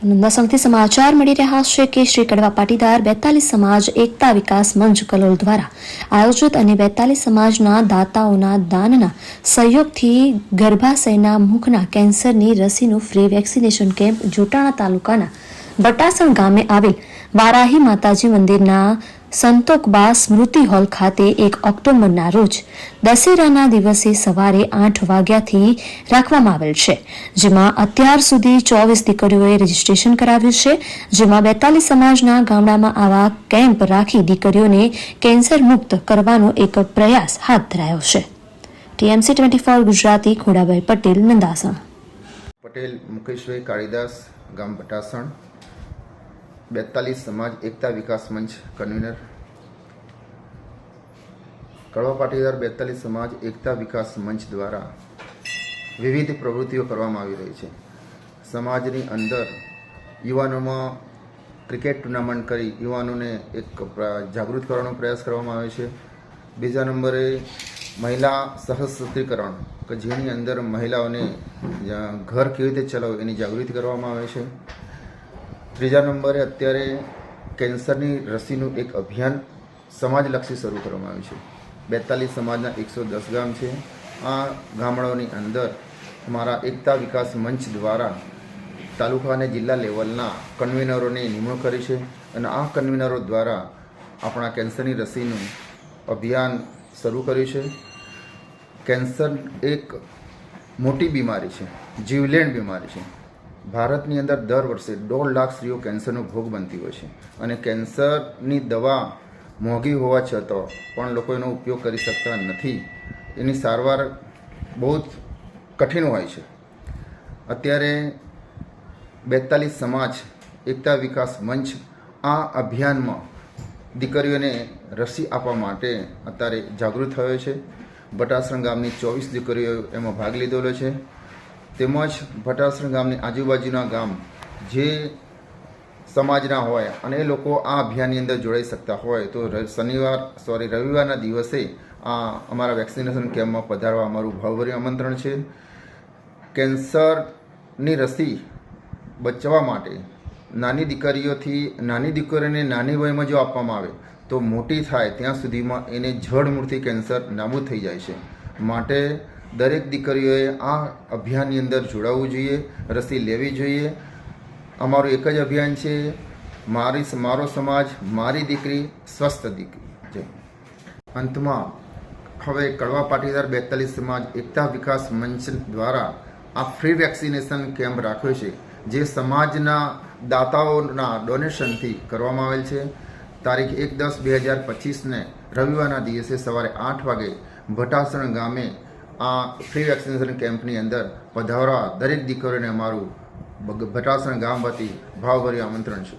નંદાસણથી સમાચાર મળી રહ્યા છે કે શ્રી કડવા પાટીદાર બેતાલીસ સમાજ એકતા વિકાસ મંચ કલોલ દ્વારા આયોજિત અને બેતાલીસ સમાજના દાતાઓના દાનના સહયોગથી ગર્ભાશયના મુખના કેન્સરની રસીનું ફ્રી વેક્સિનેશન કેમ્પ જોટાણા તાલુકાના બટાસણ ગામે આવેલ વારાહી માતાજી મંદિરના સંતોકબા સ્મૃતિ હોલ ખાતે એક ઓક્ટોબરના રોજ દશેરાના દિવસે સવારે આઠ વાગ્યાથી રાખવામાં આવેલ છે, જેમાં અત્યાર સુધી ચોવીસ દીકરીઓએ રજીસ્ટ્રેશન કરાવ્યું છે, જેમાં બેતાલીસ સમાજના ગામડામાં આવા કેમ્પ રાખી દીકરીઓને કેન્સર મુક્ત કરવાનો એક પ્રયાસ હાથ ધરાયો છે. TMC twenty four Gujarati, Khodabhai Patel, Nandasan. Patel, Mukeshbhai Kalidas, ગામ બટાસણ. બેતાલીસ સમાજ એકતા વિકાસ મંચ કન્વીનર. કડવા પાટીદાર બેતાલીસ સમાજ એકતા વિકાસ મંચ દ્વારા વિવિધ પ્રવૃત્તિઓ કરવામાં આવી રહી છે. સમાજની અંદર યુવાનોમાં ક્રિકેટ ટુર્નામેન્ટ કરી યુવાનોને એક જાગૃત કરવાનો પ્રયાસ કરવામાં આવે છે. બીજા નંબરે મહિલા સશસ્ત્રીકરણ કે જેની અંદર મહિલાઓને ઘર કેવી રીતે ચલાવવું એની જાગૃતિ કરવામાં આવે છે. ત્રીજા નંબરે અત્યારે કેન્સરની રસીનું એક અભિયાન સમાજલક્ષી શરૂ કરવામાં આવ્યું છે. બેતાલીસ સમાજના એકસો દસ ગામ છે. આ ગામડાઓની અંદર મારા એકતા વિકાસ મંચ દ્વારા તાલુકા અને જિલ્લા લેવલના કન્વીનરોની નિમણૂક કરી છે અને આ કન્વીનરો દ્વારા આપણા કેન્સરની રસીનું અભિયાન શરૂ કર્યું છે. કેન્સર એક મોટી બીમારી છે, જીવલેણ બીમારી છે. ભારતની અંદર દર વર્ષે દોઢ લાખ સ્ત્રીઓ કેન્સરનો ભોગ બનતી હોય છે. અને કેન્સરની દવા મોંઘી હોવા છતાં પણ લોકો એનો ઉપયોગ કરી શકતા નથી. એની સારવાર બહુ જ કઠિન હોય છે. અત્યારે બેતાલીસ સમાજ એકતા વિકાસ મંચ આ અભિયાનમાં દીકરીઓને રસી આપવા માટે અત્યારે જાગૃત થયો છે. બટાસણ ગામની ચોવીસ દીકરીઓ એમાં ભાગ લીધેલો છે. તેમજ ભટાસણ ગામની આજુબાજુના ગામ જે સમાજના હોય અને એ લોકો આ અભિયાનની અંદર જોડાઈ શકતા હોય તો શનિવાર સોરી રવિવારના દિવસે આ અમારા વેક્સિનેશન કેમ્પમાં પધારવા અમારું ભાવભર્યું આમંત્રણ છે. કેન્સરની રસી બચવા માટે નાની દીકરીઓથી, નાની દીકરીઓને નાની વયમાં જો આપવામાં આવે તો મોટી થાય, ત્યાં સુધીમાં એને જડમૂળથી કેન્સર નાબૂદ થઈ જાય છે. માટે દરેક દીકરીઓએ આ અભિયાનની અંદર જોડાવવું જોઈએ, રસી લેવી જોઈએ. અમારું એક જ અભિયાન છે, મારી મારો સમાજ, મારી દીકરી, સ્વસ્થ દીકરી. જય અંતમાં, હવે કડવા પાટીદાર બેતાલીસ સમાજ એકતા વિકાસ મંચ દ્વારા આ ફ્રી વેક્સિનેશન કેમ્પ રાખ્યો છે, જે સમાજના દાતાઓના ડોનેશનથી કરવામાં આવેલ છે. તારીખ એક દસ બે હજાર પચીસને રવિવારના દિવસે સવારે આઠ વાગે ભટાસણ ગામે આ ફ્રી વેક્સિનેશન કેમ્પની અંદર પધારવા દરેક દીકરીઓને અમારું ભટાસણ ગામ વતી ભાવભર્યું આમંત્રણ છે.